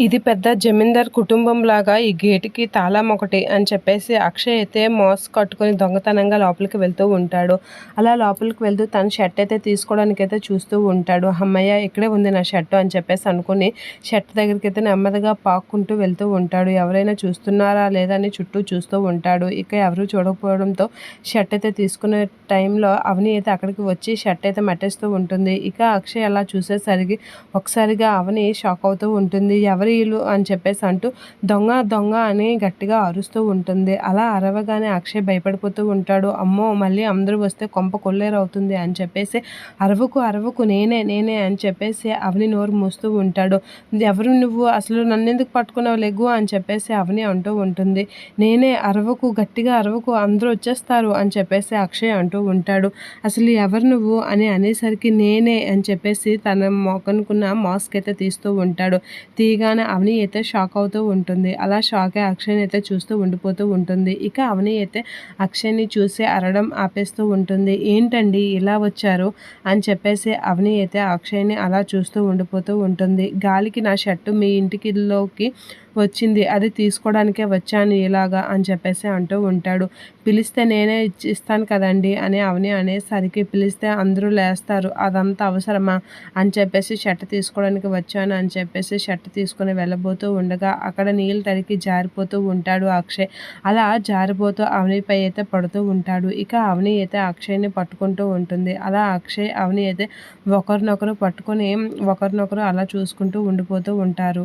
ఇది పెద్ద జమీందార్ కుటుంబం లాగా ఈ గేటుకి తాళం ఒకటి అని చెప్పేసి అక్షయ్ అయితే మోస్ కట్టుకొని దొంగతనంగా లోపలికి వెళ్తూ ఉంటాడు. అలా లోపలికి వెళ్తూ తన షర్ట్ అయితే తీసుకోవడానికి అయితే చూస్తూ ఉంటాడు. అమ్మయ్య ఇక్కడే ఉంది నా షర్ట్ అని చెప్పేసి అనుకుని షర్ట్ దగ్గరికి అయితే నెమ్మదిగా పాక్కుంటూ వెళ్తూ ఉంటాడు. ఎవరైనా చూస్తున్నారా లేదా అని చుట్టూ చూస్తూ ఉంటాడు. ఇక ఎవరు చూడకపోవడంతో షర్ట్ అయితే తీసుకునే టైంలో అవని అయితే అక్కడికి వచ్చి షర్ట్ అయితే మట్టేస్తూ ఉంటుంది. ఇక అక్షయ్ అలా చూసేసరికి ఒకసారిగా అవని షాక్ అవుతూ ఉంటుంది. ఎవరు వీళ్ళు అని చెప్పేసి అంటూ దొంగ దొంగ అని గట్టిగా అరుస్తూ ఉంటుంది. అలా అరవగానే అక్షయ్ భయపడిపోతూ ఉంటాడు. అమ్మో మళ్ళీ అందరూ వస్తే కొంప కొల్లేరు అవుతుంది అని చెప్పేసి అరవకు అరవకు నేనే నేనే అని చెప్పేసి అవని నోరు మూస్తూ ఉంటాడు. ఎవరు నువ్వు? అసలు నన్ను ఎందుకు పట్టుకున్నావు? లెగ్గు అని చెప్పేసి అవని అంటూ ఉంటుంది. నేనే అరవకు గట్టిగా అరవకు అందరూ వచ్చేస్తారు అని చెప్పేసి అక్షయ్ అంటూ ఉంటాడు. అసలు ఎవరు నువ్వు? అని అనేసరికి నేనే అని చెప్పేసి తన మొక్కనుకున్న మాస్క్ అయితే తీస్తూ ఉంటాడు. తీయగానే అవని అయితే షాక్ అవుతూ ఉంటుంది. అలా షాక్ అయ్యి అక్షయ్ని అయితే చూస్తూ ఉండిపోతూ ఉంటుంది. ఇక అవని అయితే అక్షయ్ని చూసి అరడం ఆపేస్తూ ఉంటుంది. ఏంటండి? ఇలా వచ్చారు? అని చెప్పేసి అవని అయితే అక్షయ్ని అలా చూస్తూ ఉండిపోతూ ఉంటుంది. గాలికి నా షర్టు మీ ఇంటికిలోకి వచ్చింది అది తీసుకోవడానికే వచ్చాను ఇలాగా అని చెప్పేసి అంటూ ఉంటాడు. పిలిస్తే నేనే ఇస్తాను కదండి అని అవని అనేసరికి పిలిస్తే అందరూ లేస్తారు అదంతా అవసరమా అని చెప్పేసి షర్ట్ తీసుకోవడానికి వచ్చాను అని చెప్పేసి షర్ట్ తీసుకుని వెళ్ళబోతూ ఉండగా అక్కడ నీళ్ళు తడికి జారిపోతూ ఉంటాడు అక్షయ్. అలా జారిపోతూ అవనిపై అయితే పడుతూ ఉంటాడు. ఇక అవని అయితే అక్షయ్ని పట్టుకుంటూ ఉంటుంది. అలా అక్షయ్ అవని అయితే ఒకరినొకరు పట్టుకొని ఒకరినొకరు అలా చూసుకుంటూ ఉండిపోతూ ఉంటారు.